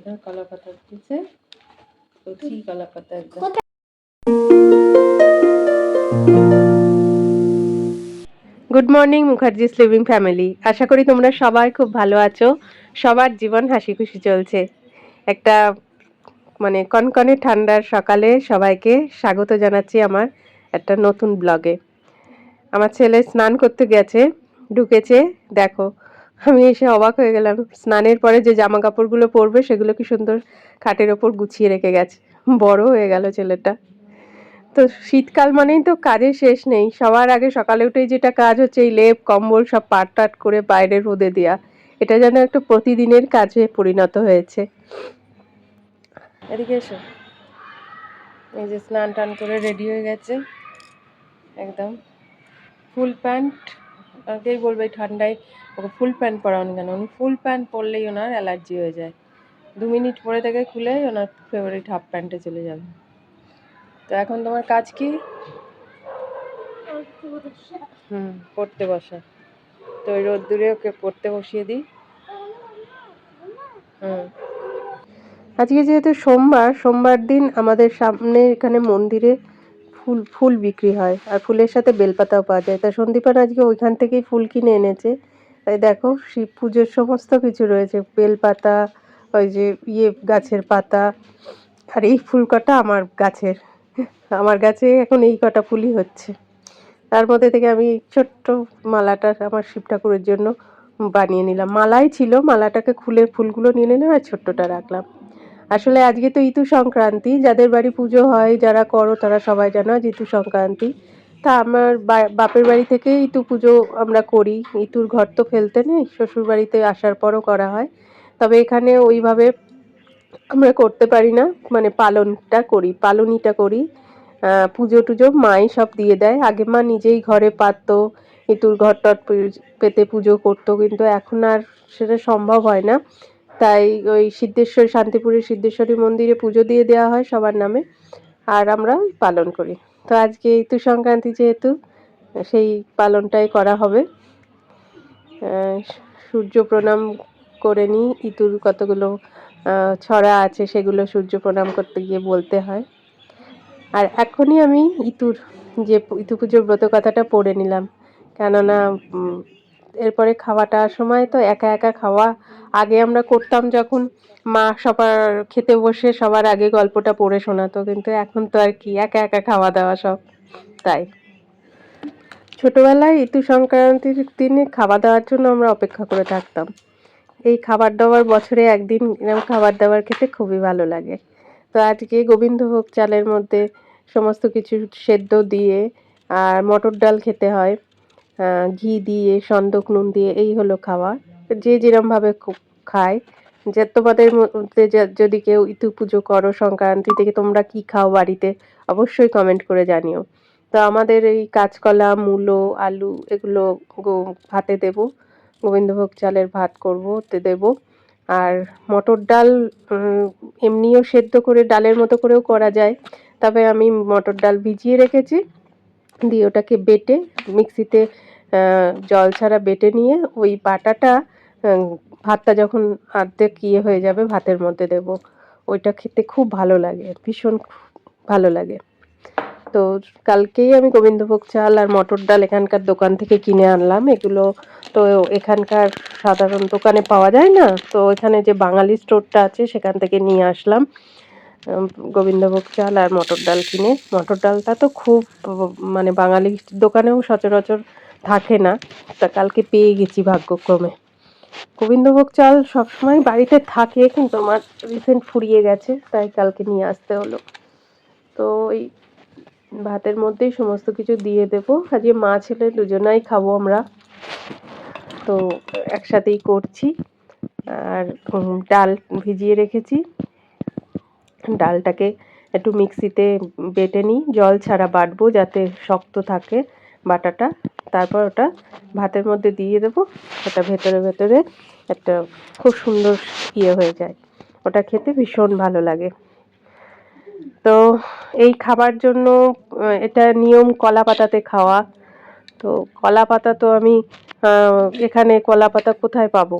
সুন্দর কলা পাতা দিয়েছে কচি কলা পাতা একদম। Good morning Mukherjees living family আশা করি তোমরা সবাই খুব ভালো আছো। সবার জীবন হাসি খুশি চলছে। একটা মানে কনকনে ঠান্ডার সকালে সবাইকে স্বাগত জানাচ্ছি আমার একটা নতুন ব্লগে আমার ছেলে স্নান করতে গেছে, ঢুকেছে, দেখো। আমি এসে অবাক হয়ে গেলাম। স্নানের পরে যে জামা কাপড়গুলো পরবে, সেগুলো কি সুন্দর খাটের ওপর গুছিয়ে রেখে গেছে। বড় হয়ে গেল ছেলেটা। তো শীতকাল মানেই তো কাজের শেষ নেই। সবার আগে সকালে উঠেই যেটা কাজ হচ্ছে, এই লেপ, কম্বল সব পাট টাট করে বাইরে রোদে দেওয়া এটা যেন একটা প্রতিদিনের কাজে পরিণত হয়েছে। এদিকে এসো। এই যে স্নান টান করে রেডি হয়ে গেছে। একদম। Full pant. অনেকেই বলবে এই ঠান্ডায় ওকে ফুল প্যান্ট পরানো কেন? উনি ফুল প্যান্ট পরলেই ওনার অ্যালার্জি হয়ে যায়। দু মিনিট পরে থেকে খুলে ওনার ফেভারিট হাফ প্যান্টে চলে যাবে। তো এখন তোমার কাজ কি? হুম পড়তে বসা। তো ওই রোদ্দুরে ওকে পড়তে বসিয়ে দিই। হুম। আজকে যেহেতু সোমবার সোমবার দিন আমাদের সামনে এখানে মন্দিরে ফুল ফুল বিক্রি হয় আর ফুলের সাথে বেলপাতাও পাওয়া যায়। তা সন্দীপান আজকে ওইখান থেকেই ফুল কিনে এনেছে। তাই দেখো, শিব পুজোর সমস্ত কিছু রয়েছে। বেলপাতা, ওই যে ইয়ে গাছের পাতা, আর এই ফুল কটা আমার গাছের। আমার গাছে এখন এই কটা ফুলই হচ্ছে। তার মধ্যে থেকে আমি ছোট্ট মালাটা আমার শিব ঠাকুরের জন্য বানিয়ে নিলাম। মালাই ছিল, মালাটাকে খুলে ফুলগুলো নিয়ে নিলাম আর ছোট্টটা রাখলাম। আসলে আজকে তো ইতু সংক্রান্তি, যাদের বাড়ি পুজো হয়, যারা করো, তারা সবাই জানো আজ ইতু সংক্রান্তি। তা আমার বাপের বাড়ি থেকে ইতু পুজো আমরা করি। ইতুর ঘর তো ফেলতে নেই, শ্বশুর বাড়িতে আসার পরও করা হয়। তবে এখানে ওইভাবে আমরা করতে পারি না মানে পালনটা করি, পালনিটা করি। পুজো টুজো মাই সব দিয়ে দেয়। আগে মা নিজেই ঘরে পাততো, ইতুর ঘর টট পেতে পুজো করতো, কিন্তু এখন আর সেটা সম্ভব হয় না। তাই ওই সিদ্ধেশ্বর, শান্তিপুরের সিদ্ধেশ্বরী মন্দিরে পুজো দিয়ে দেওয়া হয় সবার নামে আর আমরা পালন করি। তো আজকে ইতু সংক্রান্তি যেহেতু, সেই পালনটাই করা হবে। সূর্য প্রণাম করে নিই ইতুর কতগুলো ছড়া আছে সেগুলো সূর্য প্রণাম করতে গিয়ে বলতে হয়। আর এখনই আমি ইতুর যে ইতু পুজোর ব্রত কথাটা পড়ে নিলাম। কেননা এরপরে খাওয়াটার সময় তো একা একা খাওয়া। আগে আমরা করতাম যখন মা সবার খেতে বসে সবার আগে গল্পটা পড়ে শোনাতো, কিন্তু এখন তো আর কি, একা একা খাওয়া দাওয়া সব, তাই। ছোটবেলায় ঋতু সংক্রান্তির দিনে খাওয়া দাওয়ার জন্য আমরা অপেক্ষা করে থাকতাম। এই খাবার দাবার বছরে একদিন এরকম খাবার দাবার খেতে খুবই ভালো লাগে। তো আজকে গোবিন্দভোগ চালের মধ্যে সমস্ত কিছু সেদ্ধ দিয়ে আর মটর ডাল খেতে হয়। ঘি দিয়ে, সন্দক নুন দিয়ে এই হলো খাওয়া। যে যেরমভাবে খায়। যে তোমাদের মধ্যে যদি কেউ ইতু পুজো করো সংক্রান্তি থেকে তোমরা কি খাও বাড়িতে, অবশ্যই কমেন্ট করে জানিও। তো আমাদের এই কাঁচকলা, মূলো, আলু এগুলো ভাতে দেব। গোবিন্দভোগ চালের ভাত করব, তে দেব। আর মটর ডাল এমনিও সেদ্ধ করে, ডালের মতো করেও করা যায়। তবে আমি মটর ডাল ভিজিয়ে রেখেছি। দিয়ে ওটাকে বেটে, মিক্সিতে জল ছাড়া বেটে নিয়ে ওই বাটাটা ভাতটা যখন অর্ধেক ইয়ে হয়ে যাবে ভাতের মধ্যে দেব। ওইটা খেতে খুব ভালো লাগে, ভীষণ ভালো লাগে। তো কালকেই আমি গোবিন্দভোগ চাল আর মটর ডাল এখানকার দোকান থেকে কিনে আনলাম। এগুলো তো এখানকার সাধারণ দোকানে পাওয়া যায় না। তো এখানে যে বাঙালি স্টোরটা আছে সেখান থেকে নিয়ে আসলাম। গোবিন্দভোগ চাল আর মটর ডাল কিনে। মটর ডালটা তো খুব মানে বাঙালি দোকানেও সচরাচর থাকে না। তা কালকে পেয়ে গেছি ভাগ্যক্রমে। গোবিন্দভোগ চাল সবসময় বাড়িতে থাকে, কিন্তু আমার রিসেন্ট ফুরিয়ে গেছে, তাই কালকে নিয়ে আসতে হলো। তো ওই ভাতের মধ্যেই সমস্ত কিছু দিয়ে দেবো। আজকে মা ছেলে দুজনাই খাব আমরা। তো একসাথেই করছি। আর ডাল ভিজিয়ে রেখেছি। ডালটাকে একটু মিক্সিতে বেটে নিই। জল ছাড়া বাটবো যাতে শক্ত থাকে বাটাটা। তারপর ওটা ভাতের মধ্যে দিয়ে দেবো। ওটা ভেতরে ভেতরে একটা খুব সুন্দর ইয়ে হয়ে যায়। ওটা খেতে ভীষণ ভালো লাগে। তো এই খাবার জন্য এটা নিয়ম কলা পাতাতে খাওয়া। তো কলা পাতা তো আমি এখানে কলা পাতা কোথায় পাবো?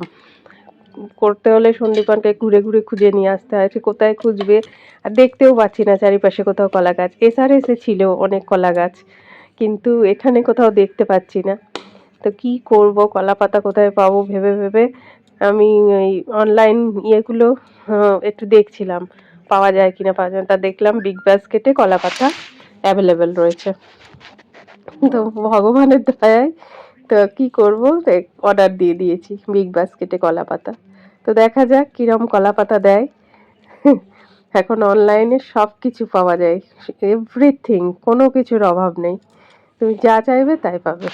করতে হলে সন্দীপানকে ঘুরে ঘুরে খুঁজে নিয়ে আসতে হয়, সে কোথায় খুঁজবে? আর দেখতেও পাচ্ছি না চারিপাশে কোথাও কলা গাছ। এসআর এসে ছিল অনেক কলা গাছ, কিন্তু এখানে কোথাও দেখতে পাচ্ছি না। তো কি করব? কলা পাতা কোথায় পাবো ভেবে ভেবে আমি এই অনলাইন ইয়েগুলো একটু দেখছিলাম। পাওয়া যায় কিনা পাওয়া যায় তা দেখলাম বিগ বাস্কেটে কলা পাতা অ্যাভেলেবেল রয়েছে। তো ভগবানের দয়ায় তো কি করব? অর্ডার দিয়ে দিয়েছি বিগ বাস্কেটে কলা পাতা। তো দেখা যাক কিরম কলা পাতা দেয়। এখন অনলাইনে সব কিছু পাওয়া যায় এভরিথিং কোনো কিছুর অভাব নেই। তুমি যা চাইবে তাই পাবে।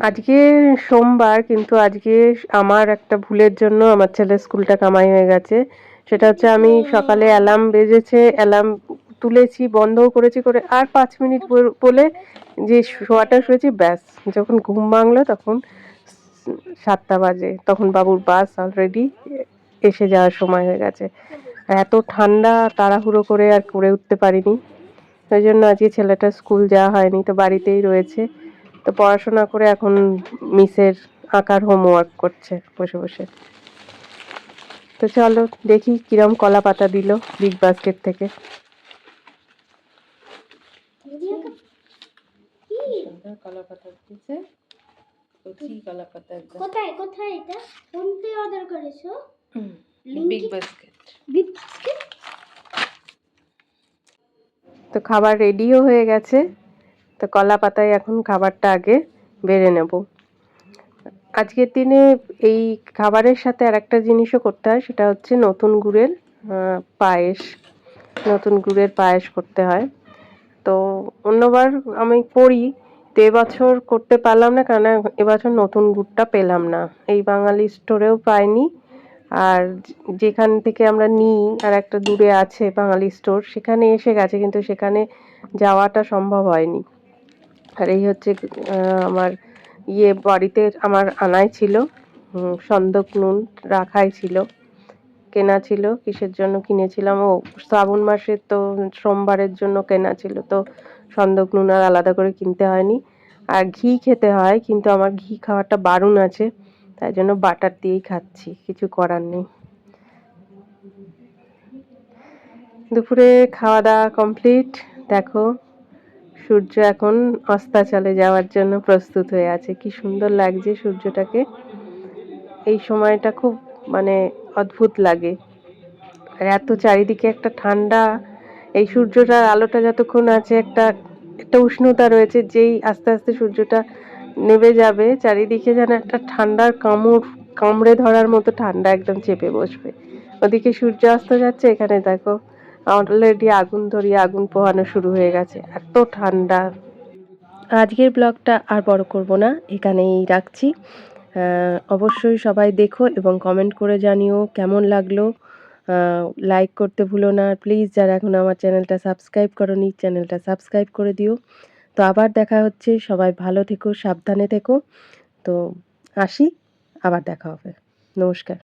আজকে সোমবার কিন্তু আজকে আমার একটা ভুলের জন্য আমার ছেলের স্কুলটা কামাই হয়ে গেছে। সেটা হচ্ছে আমি সকালে অ্যালার্ম বেজেছে অ্যালার্ম তুলেছি বন্ধও করেছি করে আর পাঁচ মিনিট বল- বলে যে শোয়াটা শুয়েছি ব্যাস। যখন ঘুম ভাঙলো তখন সাতটা বাজে। তখন বাবুর বাস অলরেডি এসে যাওয়ার সময় হয়ে গেছে। এত ঠান্ডা তাড়াহুড়ো করে আর করে উঠতে পারিনি। ওই জন্য আজকে ছেলেটা স্কুল যাওয়া হয়নি তো বাড়িতেই রয়েছে। তো পড়াশোনা করে এখন মিসের আঁকার হোমওয়ার্ক করছে বসে বসে। তো চলো দেখি কিরম কলা পাতা দিল বিগ বাস্কেট থেকে। কলা পাতা দিচ্ছে কচি কলা পাতা কোথায় কোথায় এটা? কোনতে অর্ডার করেছ? বিগ বাস্কেট বিগ বাস্কেট তো খাবার রেডিও হয়ে গেছে। তো কলা পাতায় এখন খাবারটা আগে বেড়ে নেব। আজকের দিনে এই খাবারের সাথে আর একটা জিনিসও করতে হয়, সেটা হচ্ছে নতুন গুড়ের পায়েস, নতুন গুড়ের পায়েস করতে হয়। তো অন্যবার আমি করি, তো এবছর করতে পারলাম না কারণ এবছর নতুন গুড়টা পেলাম না। এই বাঙালি স্টোরেও পাইনি, আর যেখান থেকে আমরা নিই, আর একটা দূরে আছে বাঙালি স্টোর, সেখানে এসে গেছে, কিন্তু সেখানে যাওয়াটা সম্ভব হয়নি। আর এই হচ্ছে আমার ইয়ে বাড়িতে আমার আনাই ছিল। সন্দক নুন রাখাই ছিল। কেনা ছিল, কিসের জন্য কিনেছিলাম? ও, শ্রাবণ মাসের তো সোমবারের জন্য কেনা ছিল, তো সন্দক নুন আর আলাদা করে কিনতে হয়নি। আর ঘি খেতে হয়, কিন্তু আমার ঘি খাওয়াটা বারণ আছে, তাই জন্য বাটার দিয়েই খাচ্ছি, কিছু করার নেই। দুপুরে খাওয়া দাওয়া কমপ্লিট, দেখো। সূর্য এখন অস্তাচলে যাওয়ার জন্য প্রস্তুত হয়ে আছে। কি সুন্দর লাগছে সূর্যটাকে। এই সময়টা খুব মানে অদ্ভুত লাগে। আর এত চারিদিকে একটা ঠান্ডা, এই সূর্যটার আলোটা যতক্ষণ আছে একটা একটা উষ্ণতা রয়েছে, যেই আস্তে আস্তে সূর্যটা নেমে যাবে, চারিদিকে যেন একটা ঠান্ডার কামড়, কামড়ে ধরার মতো ঠান্ডা একদম চেপে বসবে। ওদিকে সূর্য অস্ত যাচ্ছে, এখানে দেখো অলরেডি আগুন ধরিয়ে আগুন পোহানো শুরু হয়ে গেছে। এত ঠান্ডা। আজকের ব্লগটা আর বড় করব না, এখানেই রাখছি। অবশ্যই সবাই দেখো এবং কমেন্ট করে জানিও কেমন লাগল। লাইক করতে ভুলো না। প্লিজ যারা এখন আমার চ্যানেলটা সাবস্ক্রাইব করনি চ্যানেলটা সাবস্ক্রাইব করে দিও। তো আবার দেখা হচ্ছে। সবাই ভালো থেকো, সাবধানে থেকো। তো আসি, আবার দেখা হবে। নমস্কার।